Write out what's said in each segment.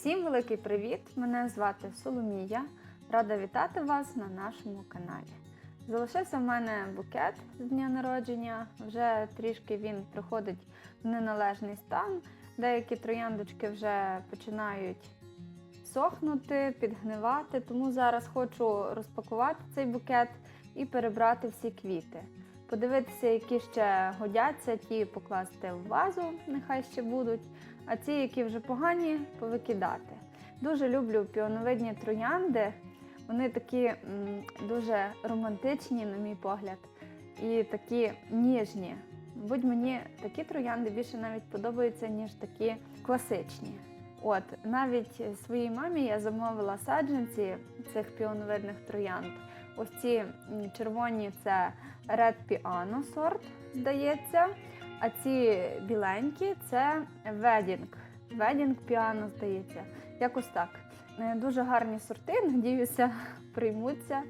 Всім великий привіт! Мене звати Соломія. Рада вітати вас на нашому каналі. Залишився в мене букет з дня народження. Вже трішки він приходить в неналежний стан. Деякі трояндочки вже починають сохнути, підгнивати. Тому зараз хочу розпакувати цей букет і перебрати всі квіти. Подивитися, які ще годяться, ті покласти в вазу, нехай ще будуть, а ці, які вже погані, повикидати. Дуже люблю піоновидні троянди. Вони такі м, дуже романтичні, на мій погляд, і такі ніжні. Будь мені такі троянди більше навіть подобаються, ніж такі класичні. От навіть своїй мамі я замовила саджанці цих піоновидних троянд. Ось ці червоні це Red Piano сорт, здається. А ці біленькі це Wedding. Wedding Piano, здається. Якось так. Е, Дуже гарні сорти, надіюся, приймуться.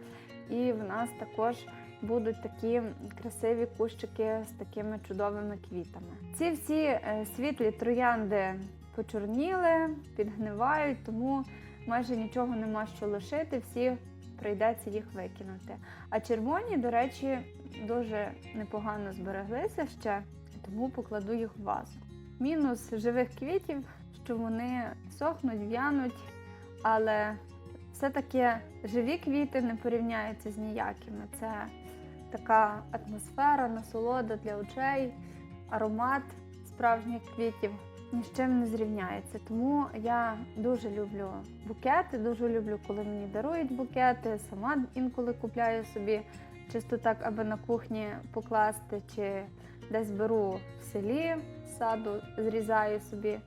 І в нас також будуть такі красиві кущики з такими чудовими квітами. Ці всі е, світлі троянди почорніли, підгнивають, тому майже нічого нема що лишити, всі прийдеться їх викинути. А червоні, до речі, дуже непогано збереглися ще, тому покладу їх в вазу. Мінус живих квітів, що вони сохнуть, в'януть, але все-таки живі квіти не порівняються з ніякими. Це така атмосфера, насолода для очей, аромат справжніх квітів ні з чим не зрівняється. Тому я дуже люблю букети, дуже люблю, коли мені дарують букети. Сама інколи купляю собі чисто так, аби на кухні покласти, чи десь беру в селі саду, зрізаю собі.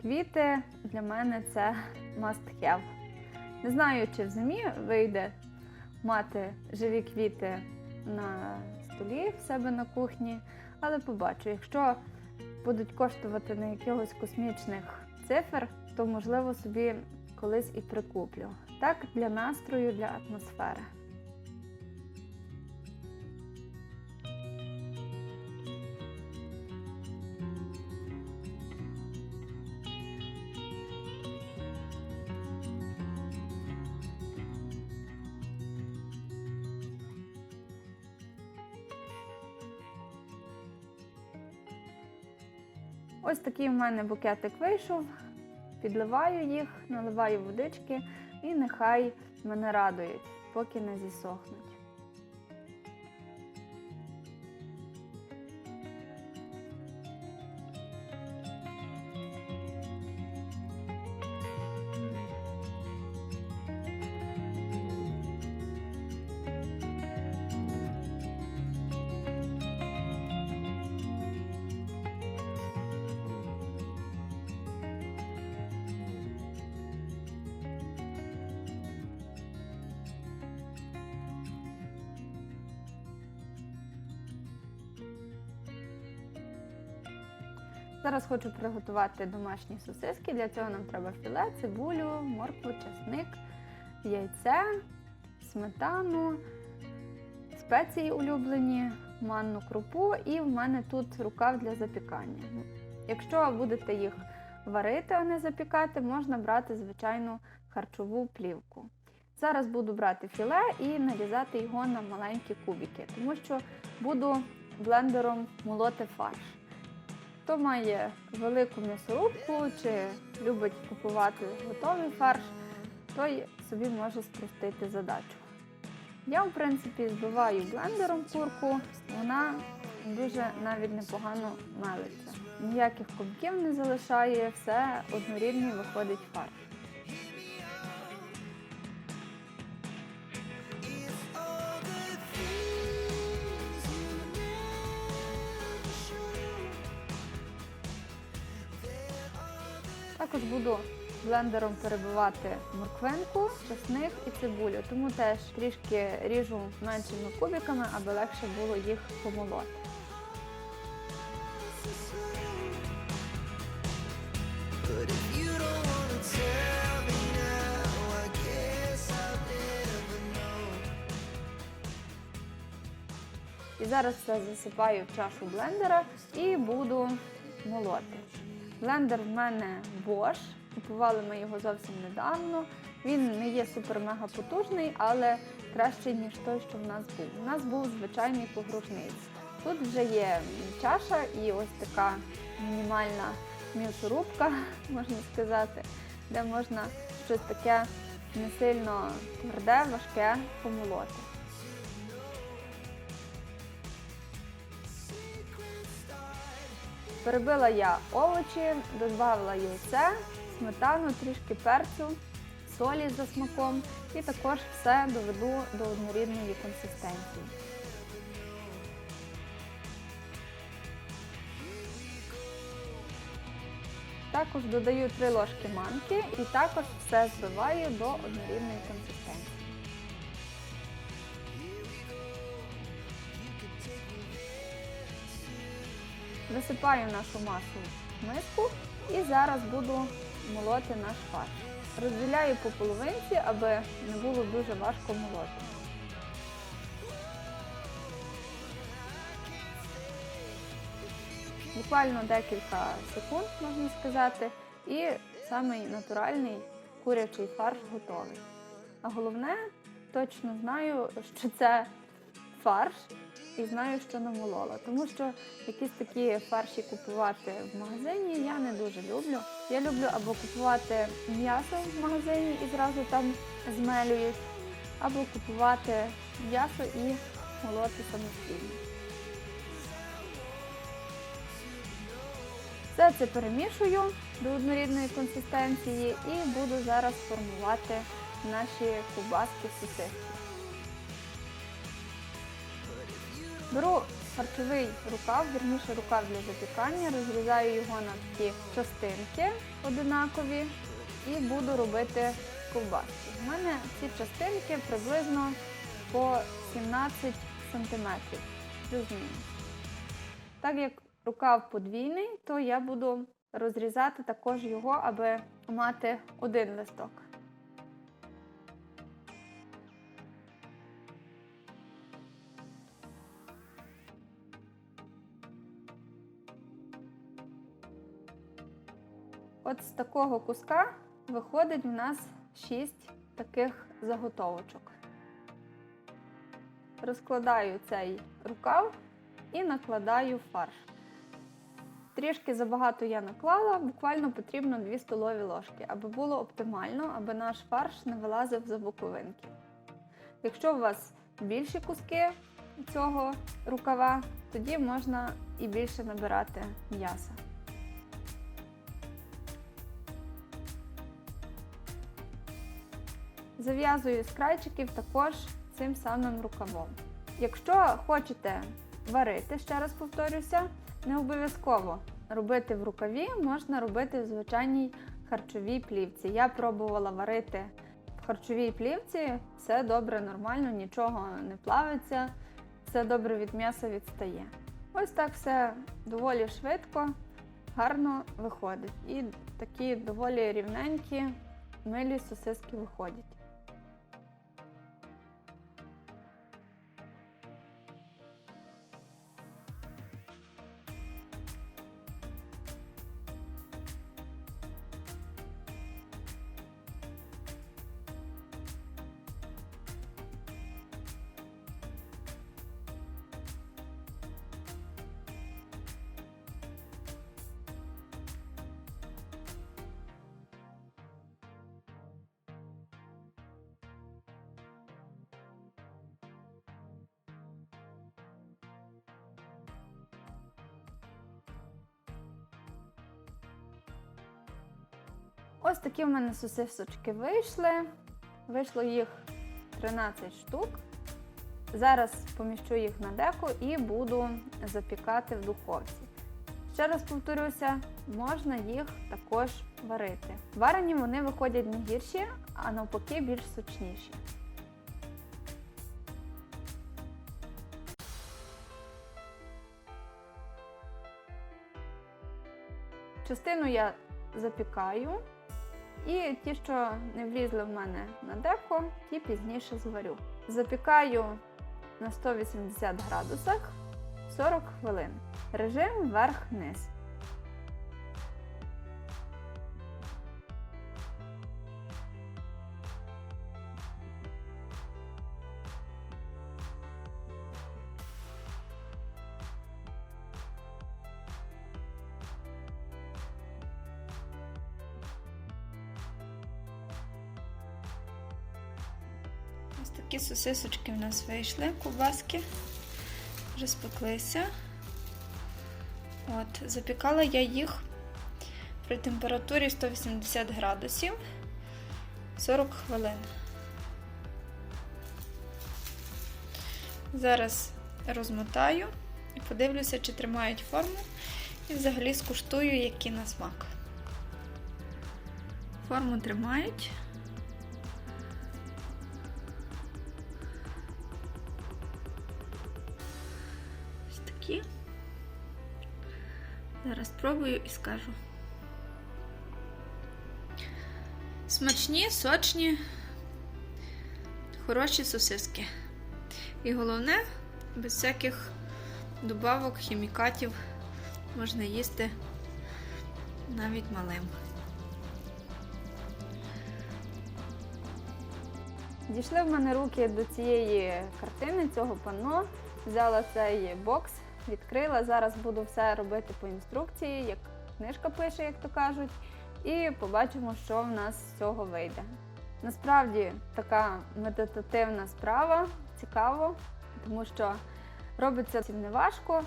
Квіти для мене це must have. Не знаю, чи в зимі вийде мати живі квіти на столі в себе на кухні, але побачу, якщо будуть коштувати на якихось космічних цифр, то можливо собі колись і прикуплю. Так, для настрою, для атмосфери. Такий в мене букетик вийшов. Підливаю їх, наливаю водички і нехай мене радують, поки не зісохнуть. Зараз хочу приготувати домашні сосиски. Для цього нам треба філе, цибулю, моркву, чесник, яйце, сметану, спеції улюблені, манну крупу і в мене тут рукав для запікання. Якщо будете їх варити, а не запікати, можна брати звичайну харчову плівку. Зараз буду брати філе і нарізати його на маленькі кубики, тому що буду блендером молоти фарш. Хто має велику м'ясорубку чи любить купувати готовий фарш, той собі може спростити задачу. Я, в принципі, збиваю блендером курку, вона дуже навіть непогано мелиться. Ніяких комків не залишає, все однорідний виходить фарш. Буду блендером перебивати морквинку, чесник і цибулю, тому теж трішки ріжу меншими кубиками, аби легше було їх помолоти. І зараз все засипаю в чашу блендера і буду молоти. Блендер в мене Bosch. Купували ми його зовсім недавно. Він не є супер-мега потужний, але кращий, ніж той, що в нас був. У нас був звичайний погружниць. Тут вже є чаша і ось така мінімальна м'ясорубка, можна сказати, де можна щось таке не сильно тверде, важке помолоти. Перебила я овочі, додавала яйце, сметану, трішки перцю, солі за смаком і також все доведу до однорідної консистенції. Також додаю 3 ложки манки і також все збиваю до однорідної консистенції. Висипаю нашу масу в миску і зараз буду молоти наш фарш. Розділяю по половинці, аби не було дуже важко молоти. Буквально декілька секунд, можна сказати, і самий натуральний курячий фарш готовий. А головне, точно знаю, що це фарш і знаю, що намолола. Тому що якісь такі фарші купувати в магазині я не дуже люблю. Я люблю або купувати м'ясо в магазині і зразу там змелюють, або купувати м'ясо і молоти самостійно. Все це перемішую до однорідної консистенції і буду зараз формувати наші ковбаски сосиски. Беру харчовий рукав, вірніше рукав для запікання, розрізаю його на такі частинки одинакові і буду робити ковбаски. У мене ці частинки приблизно по 17 см. Так як рукав подвійний, то я буду розрізати також його, аби мати один листок. От з такого куска виходить в нас 6 таких заготовочок. Розкладаю цей рукав і накладаю фарш. Трішки забагато я наклала, буквально потрібно 2 столові ложки, аби було оптимально, аби наш фарш не вилазив за боковинки. Якщо у вас більші куски цього рукава, тоді можна і більше набирати м'яса. Зав'язую з крайчиків також цим самим рукавом. Якщо хочете варити, ще раз повторюся, не обов'язково робити в рукаві, можна робити в звичайній харчовій плівці. Я пробувала варити в харчовій плівці, все добре, нормально, нічого не плавиться, все добре від м'яса відстає. Ось так все доволі швидко, гарно виходить. І такі доволі рівненькі, милі сосиски виходять. Ось такі в мене сосисочки вийшли. Вийшло їх 13 штук. Зараз поміщу їх на деко і буду запікати в духовці. Ще раз повторюся, можна їх також варити. Варені вони виходять не гірші, а навпаки більш сочніші. Частину я запікаю, і ті, що не влізли в мене на деко, ті пізніше зварю. Запікаю на 180 градусах 40 хвилин. Режим вверх-вниз. Такі сосисочки в нас вийшли, кубаски. Вже спеклися. От, запікала я їх при температурі 180 градусів 40 хвилин. Зараз розмотаю і подивлюся, чи тримають форму. І взагалі скуштую, які на смак. Форму тримають. Зараз спробую і скажу. Смачні, сочні, хороші сосиски. І головне, без всяких добавок, хімікатів можна їсти навіть малим. Дійшли в мене руки до цієї картини, цього панно. Взяла цей бокс, відкрила. Зараз буду все робити по інструкції, як книжка пише, як то кажуть, і побачимо, що в нас з цього вийде. Насправді така медитативна справа, цікаво, тому що робиться цим не важко,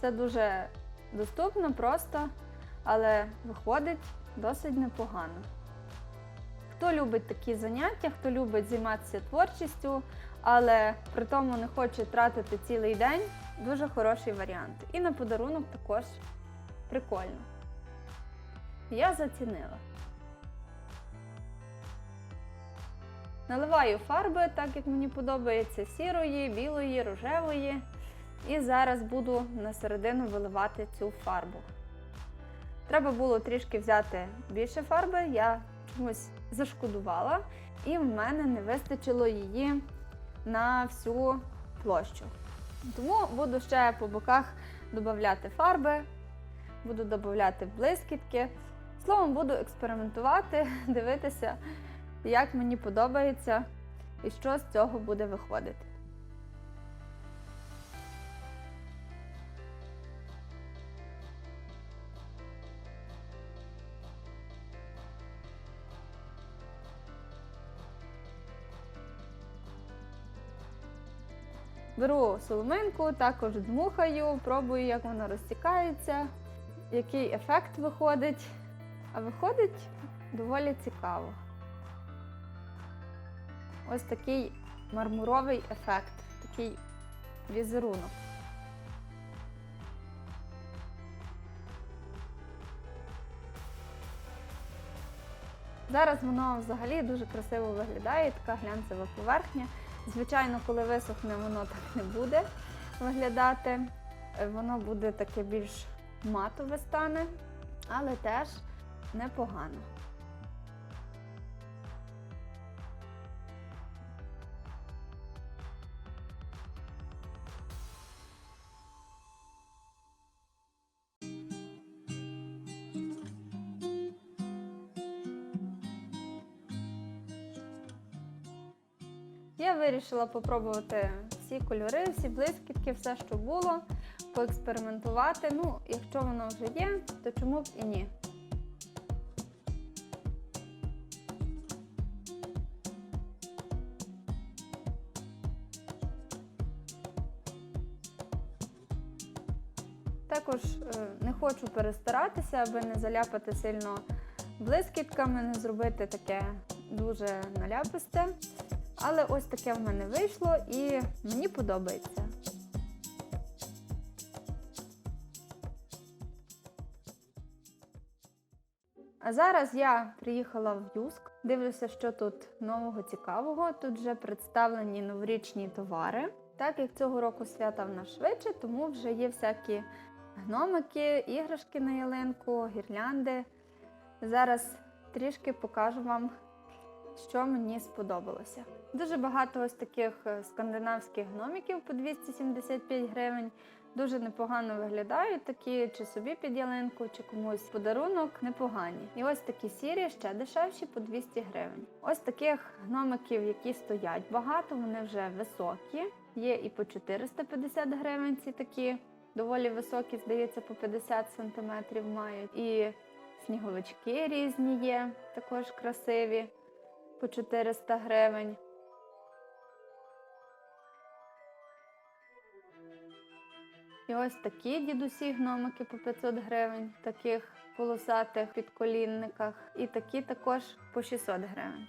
це дуже доступно, просто, але виходить досить непогано. Хто любить такі заняття, хто любить займатися творчістю, але при тому не хоче тратити цілий день, дуже хороший варіант. І на подарунок також прикольно. Я зацінила. Наливаю фарби, так як мені подобається, сірої, білої, рожевої. І зараз буду на середину виливати цю фарбу. Треба було трішки взяти більше фарби, я чомусь зашкодувала, і в мене не вистачило її на всю площу. Тому буду ще по боках додати фарби, буду додати блискітки. Словом, буду експериментувати, дивитися, як мені подобається і що з цього буде виходити. Беру соломинку, також дмухаю, пробую, як вона розтікається, який ефект виходить. А виходить доволі цікаво. Ось такий мармуровий ефект, такий візерунок. Зараз воно взагалі дуже красиво виглядає, така глянцева поверхня. Звичайно, коли висохне, воно так не буде виглядати. Е, Воно буде таке більш матове стане, але теж непогано. Я вирішила попробувати всі кольори, всі блискітки, все, що було, поекспериментувати. Ну, якщо воно вже є, то чому б і ні? Також е, не хочу перестаратися, аби не заляпати сильно блискітками, не зробити таке дуже наляписте. Але ось таке в мене вийшло і мені подобається. А зараз я приїхала в Юск. Дивлюся, що тут нового цікавого. Тут вже представлені новорічні товари. Так як цього року свята в нас швидше, тому вже є всякі гномики, іграшки на ялинку, гірлянди. Зараз трішки покажу вам що мені сподобалося. Дуже багато ось таких е, скандинавських гномиків по 275 гривень. Дуже непогано виглядають такі, чи собі під ялинку, чи комусь подарунок непогані. І ось такі сірі, ще дешевші по 200 гривень. Ось таких гномиків, які стоять багато, вони вже високі. Є і по 450 гривень ці такі доволі високі, здається, по 50 сантиметрів мають. І сніговички різні є, також красиві по 400 гривень. І ось такі дідусі гномики по 500 гривень, таких полосатих підколінниках. І такі також по 600 гривень.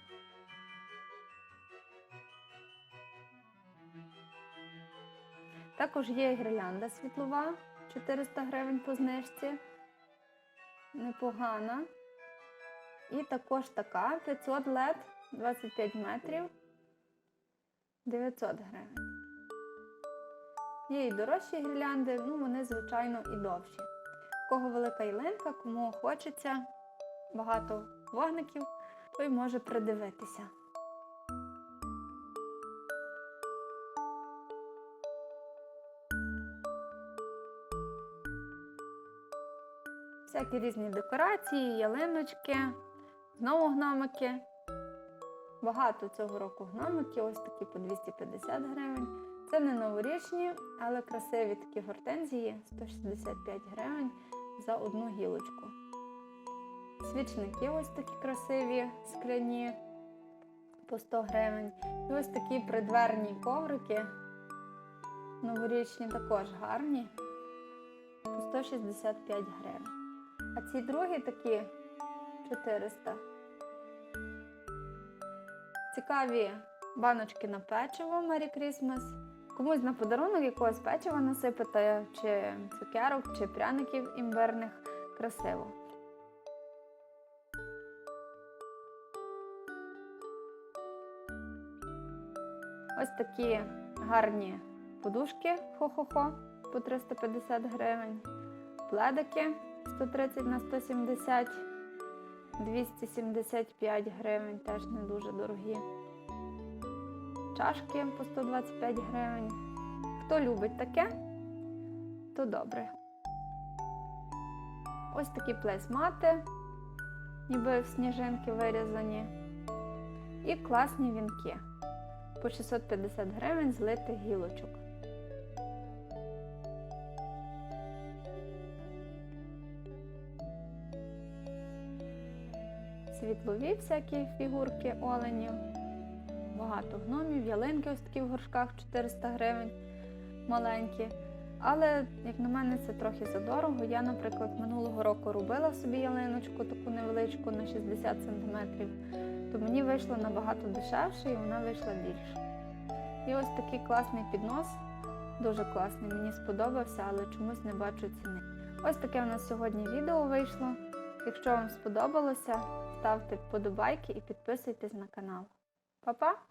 Також є гірлянда світлова, 400 гривень по знижці. Непогана. І також така 500 лет 25 метрів 900 гривень. Є і дорожчі гірлянди, ну вони, звичайно, і довші. Кого велика ялинка, кому хочеться багато вогників, той може придивитися. Всякі різні декорації, ялиночки, знову гномики. Багато цього року гномики, ось такі по 250 гривень. Це не новорічні, але красиві такі гортензії 165 гривень за одну гілочку. Свічники ось такі красиві, скляні по 100 гривень. І ось такі придверні коврики. Новорічні також гарні по 165 гривень. А ці другі такі 400. Цікаві баночки на печиво Merry Christmas. Комусь на подарунок якогось печива насипати, чи цукерок, чи пряників імбирних. Красиво. Ось такі гарні подушки хо-хо-хо по 350 гривень. Пледики 130 на 170, 275 гривень, теж не дуже дорогі. Чашки по 125 гривень. Хто любить таке, то добре. Ось такі плесмати, ніби в сніжинки вирізані. І класні вінки по 650 гривень з литих гілочок. Світлові всякі фігурки оленів, багато гномів, ялинки ось в горшках 400 гривень маленькі. Але, як на мене, це трохи задорого. Я, наприклад, минулого року робила собі ялиночку таку невеличку на 60 см, то мені вийшло набагато дешевше і вона вийшла більше. І ось такий класний піднос, дуже класний, мені сподобався, але чомусь не бачу ціни. Ось таке у нас сьогодні відео вийшло. Якщо вам сподобалося, ставте вподобайки і підписуйтесь на канал. Па-па!